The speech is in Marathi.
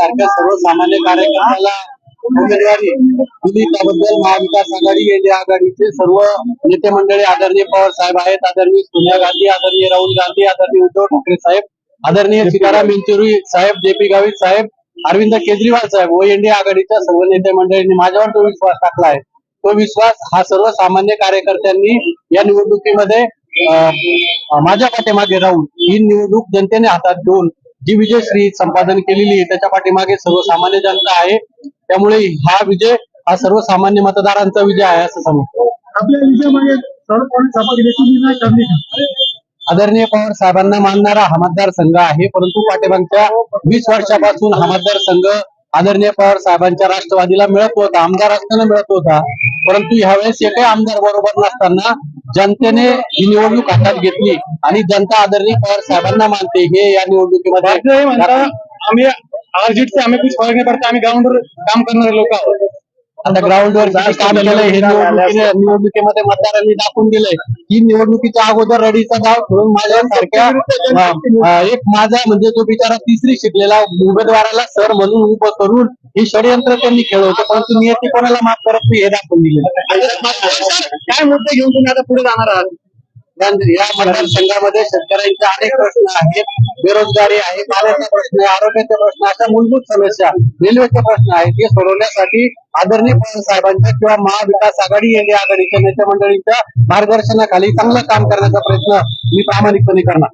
सारख्या सर्वसामान्य कार्यक्रमाला उमेदवारी दिली. त्याबद्दल महाविकास आघाडी एनडीए आघाडीचे सर्व नेते मंडळी आदरणीय पवार साहेब आहेत आदरणीय सोनिया गांधी आदरणीय राहुल गांधी आदरणीय उद्धव ठाकरे साहेब आदरणीय सीताराम येचुरी साहेब जे पी गावित साहेब अरविंद केजरीवाल साहेब व एनडीए आघाडीच्या सर्व नेते मंडळींनी माझ्यावर तो विश्वास टाकला आहे तो विश्वास हा सर्वसामान्य कार्यकर्त्यांनी या निवडणुकीमध्ये माझ्या पाठीमागे राहून ही निवडणूक जनतेने हातात घेऊन जी विजयश्री संपादन केलेली आहे त्याच्या पाठीमागे सर्वसामान्य जनता आहे. त्यामुळे हा विजय हा सर्वसामान्य मतदारांचा विजय आहे असं समजतो आपल्या विजयामागे? आदरणीय पवार साहेबांना मानणारा हा मतदारसंघ आहे परंतु पाठीमागच्या वीस वर्षापासून हा मतदारसंघ आदरणीय पवार साहेबांच्या राष्ट्रवादीला मिळत होता आमदार असताना मिळत होता. परंतु ह्यावेळेस एकही आमदार बरोबर नसताना जनतेने ही निवडणूक हातात घेतली आणि जनता आदरणीय पवार साहेबांना मानते हे या निवडणुकीमध्ये आम्ही आरजीटचे आम्ही कुछ फरक नाही पडता आम्ही ग्राउंडवर काम करणारे लोक आहोत. आता ग्राउंडवर काम केलंय हे निवडणुकीमध्ये मतदारांनी दाखवून दिलंय. ही निवडणुकीच्या अगोदर रडीचा डाव खेळून माझ्या सारख्या एक माझा म्हणजे तो बिचारा तिसरी शिकलेला उमेदवाराला सर म्हणून उभं करून हे षडयंत्र त्यांनी खेळवतं परंतु नियती कोणाला माफ करत नाही हे दाखवून दिले काय मुद्दे घेऊन तुम्ही आता पुढे जाणार आहात? या मतदारसंघामध्ये शेतकऱ्यांचे अनेक प्रश्न आहेत. बेरोजगारी आहे पाण्याचा प्रश्न आहे आरोग्याचे प्रश्न अशा मूलभूत समस्या रेल्वेचे प्रश्न आहेत. हे सोडवण्यासाठी आदरणीय पवार साहेबांच्या किंवा महाविकास आघाडी एनडीए आघाडीच्या नेते मंडळींच्या मार्गदर्शनाखाली चांगलं काम करण्याचा प्रयत्न मी प्रामाणिकपणे करणार.